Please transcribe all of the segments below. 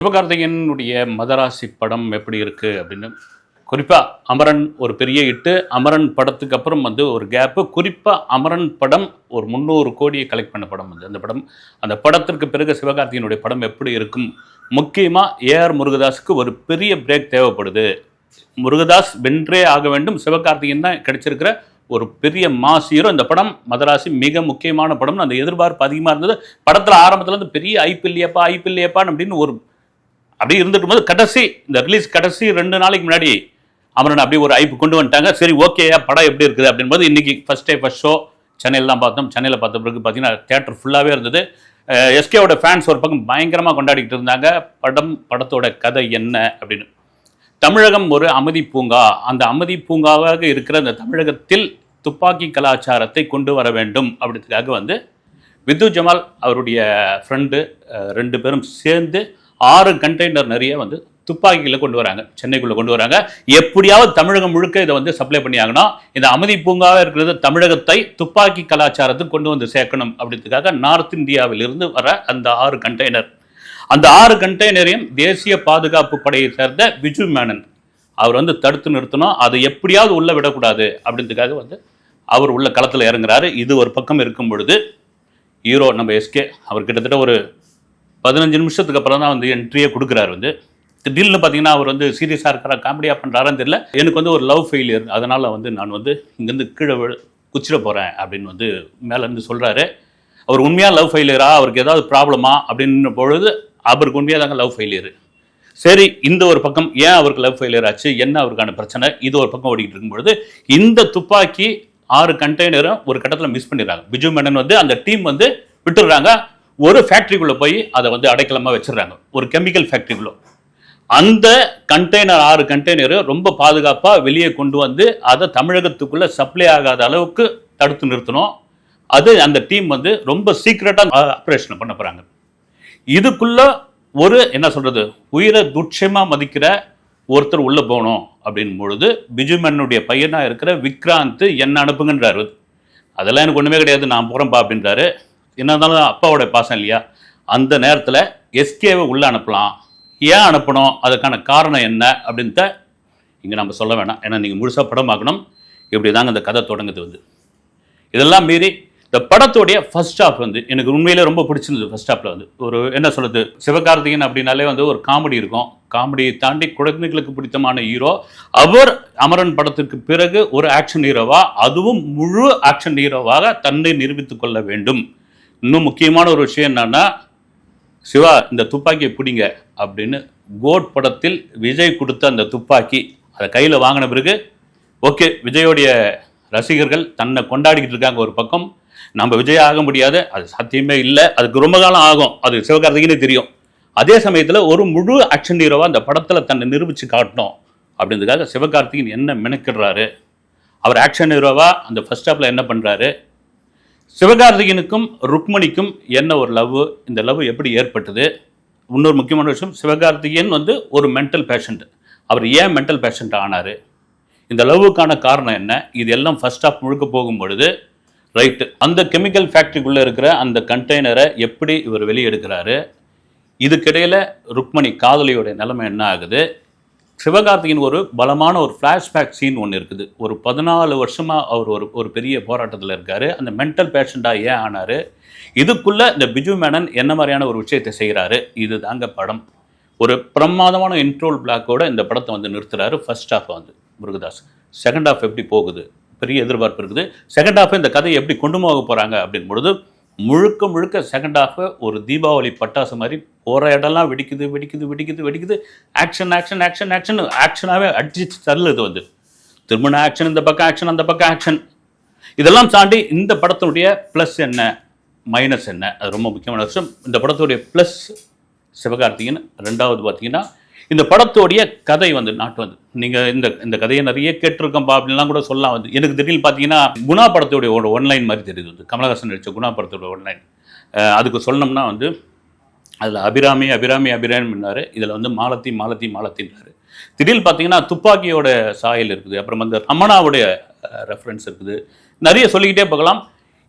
சிவகார்த்திகேயனுடைய மதராசி படம் எப்படி இருக்குது அப்படின்னு குறிப்பாக அமரன் ஒரு பெரிய இட்டு அமரன் படத்துக்கு அப்புறம் வந்து ஒரு கேப்பு குறிப்பாக அமரன் படம் ஒரு முந்நூறு கோடியை கலெக்ட் பண்ண படம் வந்து அந்த படம் அந்த படத்திற்கு பிறகு சிவகார்த்திகனுடைய படம் எப்படி இருக்கும்? முக்கியமாக ஏஆர் முருகதாஸுக்கு ஒரு பெரிய பிரேக் தேவைப்படுது. முருகதாஸ் வென்றே ஆக வேண்டும். சிவகார்த்திகேயன் தான் கிடைச்சிருக்கிற ஒரு பெரிய மாஸ் ஹீரோ இந்த படம் மதராசி மிக முக்கியமான படம்னு அந்த எதிர்பார்ப்பு அதிகமாக இருந்தது. படத்தில் ஆரம்பத்தில் இருந்து பெரிய ஐப்பில்லையப்பா ஐபில்லியப்பான்னு அப்படின்னு ஒரு அப்படியே இருந்துட்டு போது கடைசி இந்த ரிலீஸ் கடைசி ரெண்டு நாளைக்கு முன்னாடி அமரன் அப்படியே ஒரு ஐப்பு கொண்டு வந்துட்டாங்க. சரி ஓகே படம் எப்படி இருக்குது அப்படின்போது இன்னைக்கு ஃபர்ஸ்ட் டே ஃபர்ஸ்ட் ஷோ சென்னையில் தான் பார்த்தோம். சென்னையில் பார்த்த பிறகு பார்த்தீங்கன்னா தேட்டர் ஃபுல்லாகவே இருந்தது. எஸ்கேவோட ஃபேன்ஸ் ஒரு பக்கம் பயங்கரமாக கொண்டாடிக்கிட்டு இருந்தாங்க. படம் படத்தோட கதை என்ன அப்படின்னு. தமிழகம் ஒரு அமைதி பூங்கா. அந்த அமைதி பூங்காவாக இருக்கிற அந்த தமிழகத்தில் துப்பாக்கி கலாச்சாரத்தை கொண்டு வர வேண்டும் அப்படின்றதுக்காக வந்து வித்து ஜமால் அவருடைய ஃப்ரெண்டு ரெண்டு பேரும் சேர்ந்து ஆறு கண்டெய்னர் நிறைய வந்து துப்பாக்கிகளை கொண்டு வராங்க. சென்னைக்குள்ளே கொண்டு வராங்க. எப்படியாவது தமிழகம் முழுக்க இதை வந்து சப்ளை பண்ணி ஆகணும். இந்த அமைதி பூங்காவாக இருக்கிறது தமிழகத்தை துப்பாக்கி கலாச்சாரத்துக்கு கொண்டு வந்து சேர்க்கணும் அப்படின்றதுக்காக நார்த் இந்தியாவிலிருந்து வர அந்த ஆறு கண்டெய்னர் அந்த ஆறு கண்டெய்னரையும் தேசிய பாதுகாப்பு படையை சேர்ந்த விஜு மேனன் அவர் வந்து தடுத்து நிறுத்தணும். அதை எப்படியாவது உள்ள விடக்கூடாது அப்படின்றதுக்காக வந்து அவர் உள்ள களத்தில் இறங்குறாரு. இது ஒரு பக்கம் இருக்கும் பொழுது ஹீரோ நம்ம எஸ்கே அவர் கிட்டத்தட்ட ஒரு பதினஞ்சு நிமிஷத்துக்கு அப்புறம் தான் வந்து என்ட்ரியே கொடுக்குறாரு வந்து. திடீர்னு பார்த்தீங்கன்னா அவர் வந்து சீரியஸாக இருக்கிறா காமெடியாக பண்ணுறாருன்னு தெரியல. எனக்கு வந்து ஒரு லவ் ஃபெயிலியர் அதனால் வந்து நான் வந்து இங்கேருந்து கீழே குச்சிட போகிறேன் அப்படின்னு வந்து மேலேருந்து சொல்கிறாரு அவர் உண்மையாக லவ் ஃபெயிலியரா அவருக்கு ஏதாவது ப்ராப்ளமா அப்படின்னு பொழுது அவருக்கு உண்மையாக தாங்க லவ் ஃபெயிலியர் சரி இந்த ஒரு பக்கம் ஏன் அவருக்கு லவ் ஃபெயிலியர் ஆச்சு? என்ன அவருக்கான பிரச்சனை? இது ஒரு பக்கம் ஓடிக்கிட்டு இருக்கும்பொழுது இந்த துப்பாக்கி ஆறு கண்டெய்னரும் ஒரு கட்டத்தில் மிஸ் பண்ணிடுறாங்க. பிஜு மேனன் வந்து அந்த டீம் வந்து விட்டுடுறாங்க. ஒரு ஃபேக்ட்ரிக்குள்ளே போய் அதை வந்து அடைக்கலமாக வச்சிடுறாங்க. ஒரு கெமிக்கல் ஃபேக்ட்ரிக்குள்ளே அந்த கண்டெய்னர் ஆறு கண்டெய்னரு ரொம்ப பாதுகாப்பாக வெளியே கொண்டு வந்து அதை தமிழகத்துக்குள்ளே சப்ளை ஆகாத அளவுக்கு தடுத்து நிறுத்தணும். அது அந்த டீம் வந்து ரொம்ப சீக்ரெட்டாக ஆப்ரேஷன் பண்ண போகிறாங்க இதுக்குள்ளே ஒரு என்ன சொல்கிறது உயிரை துட்சமாக மதிக்கிற ஒருத்தர் உள்ளே போகணும் அப்படின் பொழுது பிஜுமனுடைய பையனாக இருக்கிற விக்ராந்த் என்ன அனுப்புங்கன்றாரு. அதெல்லாம் எனக்கு ஒன்றுமே கிடையாது நான் போறேன்ப்பா அப்படின்றாரு. என்ன இருந்தாலும் அப்பாவோட பாசம் இல்லையா? அந்த நேரத்தில் எஸ்கேவை உள்ளே அனுப்பலாம். ஏன் அனுப்பணும்? அதுக்கான காரணம் என்ன? அப்படின்ட்டு இங்கே நம்ம சொல்ல வேணாம். ஏன்னா நீங்கள் முழுசாக படம் பார்க்கணும். இப்படி தாங்க இந்த கதை தொடங்குது வந்து. இதெல்லாம் மீறி இந்த படத்துடைய ஃபர்ஸ்ட் ஹாஃப் வந்து எனக்கு உண்மையிலே ரொம்ப பிடிச்சிருந்தது ஃபர்ஸ்ட் ஹாஃப்ல வந்து. ஒரு என்ன சொல்கிறது சிவகார்த்திகேயன் அப்படின்னாலே வந்து ஒரு காமெடி இருக்கும். காமெடியை தாண்டி குழந்தைகளுக்கு பிடித்தமான ஹீரோ அவர் அமரன் படத்திற்கு பிறகு ஒரு ஆக்ஷன் ஹீரோவா அதுவும் முழு ஆக்ஷன் ஹீரோவாக தன்னை நிரூபித்துக் கொள்ள வேண்டும். இன்னும் முக்கியமான ஒரு விஷயம் என்னன்னா சிவா இந்த துப்பாக்கியை பிடிங்க அப்படின்னு கோட் படத்தில் விஜய் கொடுத்த அந்த துப்பாக்கி அதை கையில் வாங்கின பிறகு ஓகே விஜயோடைய ரசிகர்கள் தன்னை கொண்டாடிக்கிட்டு இருக்காங்க ஒரு பக்கம். நம்ம விஜய் ஆக முடியாது அது சாத்தியமே இல்லை. அதுக்கு ரொம்ப காலம் ஆகும். அது சிவகார்த்திகேயனே தெரியும். அதே சமயத்தில் ஒரு முழு ஆக்ஷன் ஹீரோவா அந்த படத்தில் தன்னை நிரூபித்து காட்டணும். அப்படின்றதுக்காக சிவகார்த்திகேயன் என்ன மெனக்கிடுறாரு? அவர் ஆக்ஷன் ஹீரோவா அந்த ஃபர்ஸ்ட் ஸ்டாப்பில் என்ன பண்ணுறாரு சிவகார்த்திகனுக்கும் ருக்மணிக்கும் என்ன ஒரு லவ் இந்த லவ் எப்படி ஏற்பட்டது? இன்னொரு முக்கியமான விஷயம் சிவகார்த்திகேயன் வந்து ஒரு மென்டல் பேஷண்ட் அவர் ஏன் மென்டல் பேஷண்ட் ஆனார்? இந்த லவ்வுக்கான காரணம் என்ன? இது எல்லாம் ஃபர்ஸ்ட் ஆஃப் முழுக்க போகும் பொழுது ரைட்டு அந்த கெமிக்கல் ஃபேக்ட்ரிக்குள்ளே இருக்கிற அந்த கண்டெய்னரை எப்படி இவர் வெளியெடுக்கிறாரு? இதுக்கிடையில் ருக்மணி காதலியோட நிலைமை என்ன ஆகுது? சிவகார்த்திகேயன் ஒரு பலமான ஒரு ஃப்ளாஷ்பேக் சீன் ஒன்று இருக்குது. ஒரு பதினாலு வருஷமாக அவர் ஒரு ஒரு பெரிய போராட்டத்தில் இருக்கார். அந்த மென்டல் பேஷண்ட்டாக ஏன் ஆனார்? இதுக்குள்ளே இந்த பிஜு மேனன் என்ன மாதிரியான ஒரு விஷயத்தை செய்கிறாரு இது தாங்க படம். ஒரு பிரமாதமான இன்ட்ரோல் பிளாக்கோட இந்த படத்தை வந்து நிறுத்துறாரு ஃபர்ஸ்ட் ஹாஃப் வந்து முருகதாஸ். செகண்ட் ஹாஃப் எப்படி போகுது? பெரிய எதிர்பார்ப்பு இருக்குது. செகண்ட் ஹாஃப் இந்த கதையை எப்படி கொண்டு போக போகிறாங்க அப்படின் பொழுது முழுக்க முழுக்க செகண்ட் ஆஃப் ஒரு தீபாவளி பட்டாசு மாதிரி போகிற இடம்லாம் வெடிக்குது வெடிக்குது வெடிக்குது வெடிக்குது. ஆக்ஷன் ஆக்ஷன் ஆக்ஷன் ஆக்ஷன் ஆக்ஷனாகவே அடிச்சு தள்ளுது வந்து. திருமண ஆக்ஷன் இந்த பக்கம் ஆக்ஷன் அந்த பக்கம் ஆக்ஷன் இதெல்லாம் தாண்டி இந்த படத்தினுடைய ப்ளஸ் என்ன மைனஸ் என்ன? அது ரொம்ப முக்கியமான விஷயம். இந்த படத்துடைய ப்ளஸ் சிவகார்த்திகேயன் ரெண்டாவது பார்த்தீங்கன்னா இந்த படத்தோடைய கதை வந்து நாட்டு வந்து. நீங்கள் இந்த இந்த கதையை நிறைய கேட்டிருக்கோம்பா அப்படின்லாம் கூட சொல்லலாம். வந்து எனக்கு திடீர்னு பார்த்தீங்கன்னா குணா படத்தோடைய ஒரு ஒன்லைன் மாதிரி தெரியுது வந்து. கமலஹாசன் நடித்த குணா படத்தோட ஒன்லைன் அதுக்கு சொன்னோம்னா வந்து அதில் அபிராமி அபிராமி அபிராமின்னாரு இதில் வந்து மாலத்தி மாலத்தி மாலத்தின்றாரு திடீர்னு பார்த்தீங்கன்னா துப்பாக்கியோட சாயல் இருக்குது. அப்புறம் வந்து ரமணாவுடைய ரெஃபரன்ஸ் இருக்குது. நிறைய சொல்லிக்கிட்டே போகலாம்.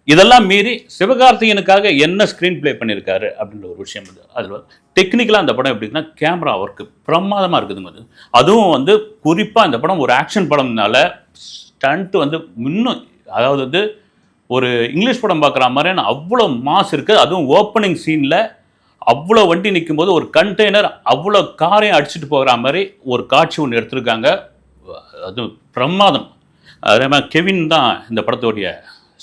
இதெல்லாம் மீறி சிவகார்த்திகேயனுக்காக என்ன ஸ்க்ரீன் ப்ளே பண்ணியிருக்காரு அப்படின்ற ஒரு விஷயம் வந்து அதில் டெக்னிக்கலாக அந்த படம் எப்படின்னா கேமரா ஒர்க்கு பிரமாதமாக இருக்குதுங்க அது. அதுவும் வந்து குறிப்பாக இந்த படம் ஒரு ஆக்ஷன் படம்னால ஸ்டண்ட் வந்து இன்னும் அதாவது வந்து ஒரு இங்கிலீஷ் படம் பார்க்குற மாதிரியான அவ்வளோ மாஸ் இருக்குது அதுவும் ஓப்பனிங் சீனில் அவ்வளோ வண்டி நிற்கும் போது ஒரு கண்டெய்னர் அவ்வளோ காரையும் அடிச்சுட்டு போகிற மாதிரி ஒரு காட்சி ஒன்று எடுத்திருக்காங்க. அது பிரமாதம். அதே மாதிரி கெவின் தான் இந்த படத்துடைய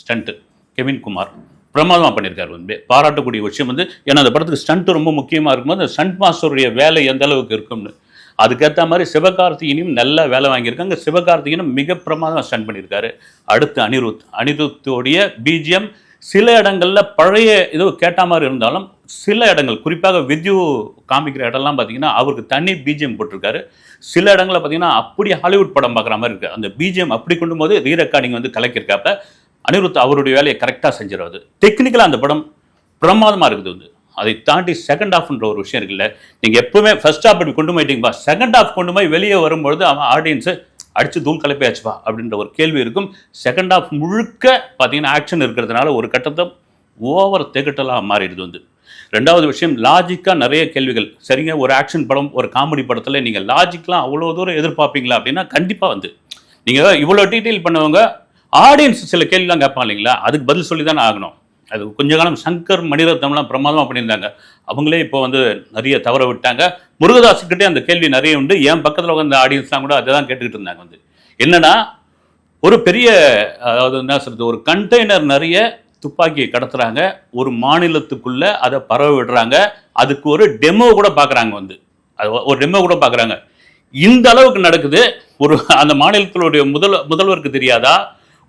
ஸ்டண்ட்டு கெவின் குமார். பிரமாதமாக பண்ணியிருக்காரு வந்து. பாராட்டக்கூடிய விஷயம் வந்து ஏன்னா அந்த படத்துக்கு ஸ்டண்ட் ரொம்ப முக்கியமாக இருக்கும்போது அந்த ஸ்டண்ட் மாஸ்டருடைய வேலை எந்த அளவுக்கு இருக்கும்னு. அதுக்கேற்ற மாதிரி சிவகார்த்திகேயனையும் நல்லா வேலை வாங்கியிருக்காங்க. சிவகார்த்திகேயனும் மிக பிரமாதமாக ஸ்டண்ட் பண்ணியிருக்காரு. அடுத்து அனிருத் அனிருத்தோடைய பிஜிஎம் சில இடங்களில் பழைய ஏதோ கேட்ட மாதிரி இருந்தாலும் சில இடங்கள் குறிப்பாக வித்யு காமிக்கிற இடம்லாம் பார்த்தீங்கன்னா அவருக்கு தனி பிஜிஎம் போட்டிருக்காரு. சில இடங்களில் பார்த்தீங்கன்னா அப்படி ஹாலிவுட் படம் பார்க்குற மாதிரி இருக்குது அந்த பிஜிஎம் அப்படி கொண்டு போது ரீ ரெக்கார்டிங் வந்து கலக்கியிருக்காப்ப அனிருத் அவருடைய வேலையை கரெக்டாக செஞ்சிடாது டெக்னிக்கலாக அந்த படம் பிரமாதமாக இருக்குது வந்து. அதை தாண்டி செகண்ட் ஹாஃப்ன்ற ஒரு விஷயம் இருக்குல்ல நீங்கள் எப்பவுமே ஃபர்ஸ்ட் ஹாஃப் இப்படி கொண்டு போயிட்டீங்கப்பா செகண்ட் ஹாஃப் கொண்டு போய் வெளியே வரும்பொழுது அவன் ஆடியன்ஸு அடித்து தூள் கலப்பியாச்சுப்பா அப்படின்ற ஒரு கேள்வி இருக்கும். செகண்ட் ஹாஃப் முழுக்க பார்த்தீங்கன்னா ஆக்ஷன் இருக்கிறதுனால ஒரு கட்டத்தை ஓவர் திகட்டலாக மாறிடுது வந்து. ரெண்டாவது விஷயம் லாஜிக்காக நிறைய கேள்விகள். சரிங்க ஒரு ஆக்ஷன் படம் ஒரு காமெடி படத்தில் நீங்கள் லாஜிக்லாம் அவ்வளோ தூரம் எதிர்பார்ப்பீங்களா அப்படின்னா கண்டிப்பாக வந்து. நீங்கள் இவ்வளோ டீட்டெயில் பண்ணவங்க ஆடியன்ஸ் சில கேள்விலாம் கேட்பாங்க இல்லைங்களா? அதுக்கு பதில் சொல்லி தானே ஆகணும். அது கொஞ்ச காலம் சங்கர் மணிரத்னம்லாம் பிரமாதமாக பண்ணியிருந்தாங்க. அவங்களே இப்போ வந்து நிறைய தவற விட்டாங்க. முருகதாசுக்கிட்டே அந்த கேள்வி நிறைய உண்டு. என் பக்கத்தில் உட்காந்த ஆடியன்ஸ்லாம் கூட அதை தான் கேட்டுக்கிட்டு இருந்தாங்க வந்து. என்னன்னா ஒரு பெரிய அதாவது என்ன சொல்கிறது ஒரு கண்டெய்னர் நிறைய துப்பாக்கியை கடத்துறாங்க. ஒரு மாநிலத்துக்குள்ள அதை பரவ விடுறாங்க. அதுக்கு ஒரு டெமோ கூட பார்க்குறாங்க வந்து. அது ஒரு டெமோ கூட பார்க்குறாங்க இந்த அளவுக்கு நடக்குது. ஒரு அந்த மாநிலத்தினுடைய முதல் முதல்வருக்கு தெரியாதா?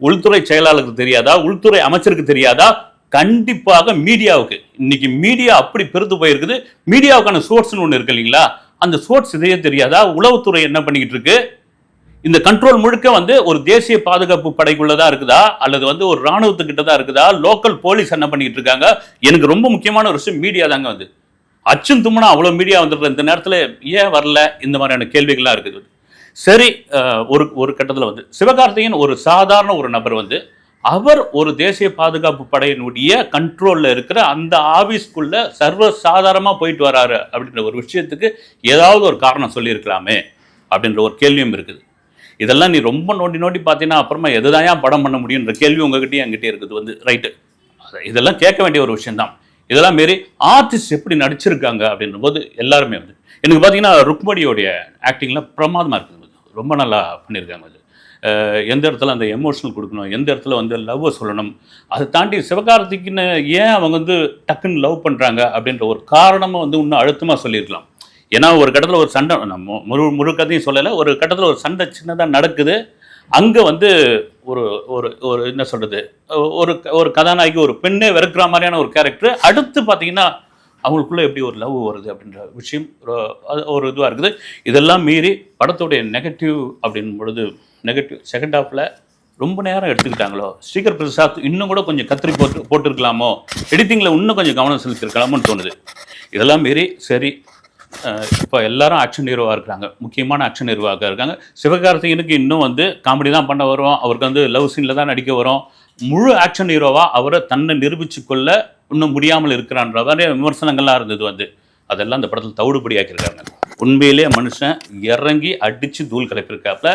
உள்துறை செயலாளருக்கு தெரியாதா? உள்துறை அமைச்சருக்கு தெரியாதா? கண்டிப்பாக மீடியாவுக்கு. இன்னைக்கு மீடியா அப்படி பெருத்து போயிருக்குது. மீடியாவுக்கான சோர்ஸ்னு ஒன்று இருக்கு இல்லைங்களா? அந்த சோர்ஸ் இதையே தெரியாதா? உளவுத்துறை என்ன பண்ணிக்கிட்டு இருக்கு? இந்த கண்ட்ரோல் முழுக்க வந்து ஒரு தேசிய பாதுகாப்பு படைக்குள்ளதா தான் இருக்குதா? அல்லது வந்து ஒரு ராணுவத்துக்கிட்ட தான் இருக்குதா? லோக்கல் போலீஸ் என்ன பண்ணிக்கிட்டு இருக்காங்க? எனக்கு ரொம்ப முக்கியமான ஒரு விஷயம் மீடியா தாங்க வந்து. அச்சும் தும்னா அவ்வளோ மீடியா வந்துடுற இந்த நேரத்தில் ஏன் வரல? இந்த மாதிரியான கேள்விகள்லாம் இருக்குது. சரி ஒரு ஒரு கட்டத்தில் வந்து சிவகார்த்திகேயன் ஒரு சாதாரண ஒரு நபர் வந்து அவர் ஒரு தேசிய பாதுகாப்பு படையினுடைய கண்ட்ரோலில் இருக்கிற அந்த ஆஃபீஸ்க்குள்ளே சர்வ சாதாரணமாக போயிட்டு வராரு அப்படின்ற ஒரு விஷயத்துக்கு ஏதாவது ஒரு காரணம் சொல்லியிருக்கலாமே அப்படின்ற ஒரு கேள்வியும் இருக்குது. இதெல்லாம் நீ ரொம்ப நோண்டி நோண்டி பார்த்தீங்கன்னா அப்புறமா எதுதான் படம் பண்ண முடியுன்ற கேள்வி உங்ககிட்டயே என்கிட்டயே இருக்குது வந்து ரைட்டு இதெல்லாம் கேட்க வேண்டிய ஒரு விஷயம்தான். இதெல்லாம் மாரி ஆர்டிஸ்ட் எப்படி நடிச்சிருக்காங்க அப்படின்ற போது எல்லாருமே வந்து எனக்கு பார்த்தீங்கன்னா ருக்மணியோடைய ஆக்டிங்லாம் பிரமாதமாக இருக்குது. ரொம்ப நல்லா பண்ணியிருக்காங்க அது. எந்த இடத்துல அந்த எமோஷனல் கொடுக்கணும் எந்த இடத்துல வந்து லவ்வை சொல்லணும் அதை தாண்டி சிவகார்த்திக்குன்னு ஏன் அவங்க வந்து டக்குன்னு லவ் பண்ணுறாங்க அப்படின்ற ஒரு காரணமாக வந்து இன்னும் அழுத்தமாக சொல்லியிருக்கலாம். ஏன்னா ஒரு கட்டத்தில் ஒரு சண்டை நம்ம முழு முழு கதையும் சொல்லலை ஒரு கட்டத்தில் ஒரு சண்டை சின்னதாக நடக்குது. அங்கே வந்து ஒரு ஒரு ஒரு என்ன சொல்கிறது ஒரு ஒரு கதாநாயகி ஒரு பெண்ணே வெறுக்கிற மாதிரியான ஒரு கேரக்டர் அடுத்து பார்த்தீங்கன்னா அவங்களுக்குள்ள எப்படி ஒரு லவ் வருது அப்படின்ற விஷயம் ஒரு- இதுவாக இருக்குது. இதெல்லாம் மீறி படத்துடைய நெகட்டிவ் அப்படின் பொழுது நெகட்டிவ் செகண்ட் ஹாஃபில் ரொம்ப நேரம் எடுத்துக்கிட்டாங்களோ? ஸ்ரீகர் பிரசாத் இன்னும் கூட கொஞ்சம் கத்திரி போட்டு போட்டிருக்கலாமோ? எடிட்டிங்கில் இன்னும் கொஞ்சம் கவனம் செலுத்திருக்கலாமோன்னு தோணுது. இதெல்லாம் மீறி சரி இப்போ எல்லாரும் ஆக்ஷன் ஹீரோவாக இருக்கிறாங்க. முக்கியமான ஆக்ஷன் ஹீரோவாக இருக்காங்க. சிவகார்த்திகனுக்கு இன்னும் வந்து காமெடி தான் பண்ண வரும். அவருக்கு வந்து லவ் சீனில் தான் நடிக்க வரும். முழு ஆக்ஷன் ஹீரோவாக அவரை தன்னை நிரூபித்து கொள்ள இன்னும் முடியாமல் இருக்கிறான்ற நிறைய விமர்சனங்கள்லாம் இருந்தது வந்து. அதெல்லாம் அந்த படத்தில் தவிடுபடியாக்கியிருக்காங்க. உண்மையிலே மனுஷன் இறங்கி அடித்து தூள் கிளப்பியிருக்காப்புல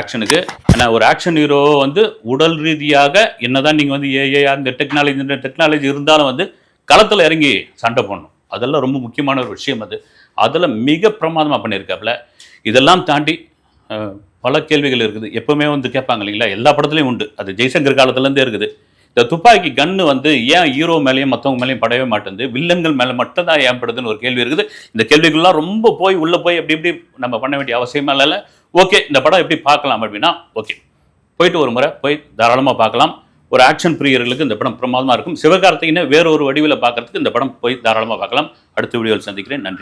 ஆக்ஷனுக்கு. ஏன்னா ஒரு ஆக்ஷன் ஹீரோ வந்து உடல் ரீதியாக என்னதான் நீங்கள் வந்து ஏஏ அந்த டெக்னாலஜி இந்த டெக்னாலஜி இருந்தாலும் வந்து களத்தில் இறங்கி சண்டை போடணும். அதெல்லாம் ரொம்ப முக்கியமான ஒரு விஷயம் அது. அதில் மிக பிரமாதமாக பண்ணியிருக்காப்புல இதெல்லாம் தாண்டி பல கேள்விகள் இருக்குது. எப்போவுமே வந்து கேட்பாங்க இல்லைங்களா? எல்லா படத்துலையும் உண்டு. அது ஜெய்சங்கர் காலத்துலேருந்தே இருக்குது. இந்த துப்பாக்கி கன்று வந்து ஏன் ஹீரோ மேலேயும் மற்றவங்க மேலேயும் படவே மாட்டேங்குது? வில்லன்கள் மேலே மட்டும் தான் ஏன் படுதுன்னு ஒரு கேள்வி இருக்குது. இந்த கேள்விகள்லாம் ரொம்ப போய் உள்ளே போய் எப்படி இப்படி நம்ம பண்ண வேண்டிய அவசியமே இல்லை ஓகே இந்த படம் எப்படி பார்க்கலாம் அப்படின்னா ஓகே போயிட்டு ஒரு முறை போய் தாராளமாக பார்க்கலாம். ஒரு ஆக்ஷன் பிரியர்களுக்கு இந்த படம் பிரமாதமாக இருக்கும். சிவகார்த்திகேயனை வேற ஒரு வடிவில் பார்க்கறதுக்கு இந்த படம் போய் தாராளமாக பார்க்கலாம். அடுத்த வீடியோவில் சந்திக்கிறேன். நன்றி.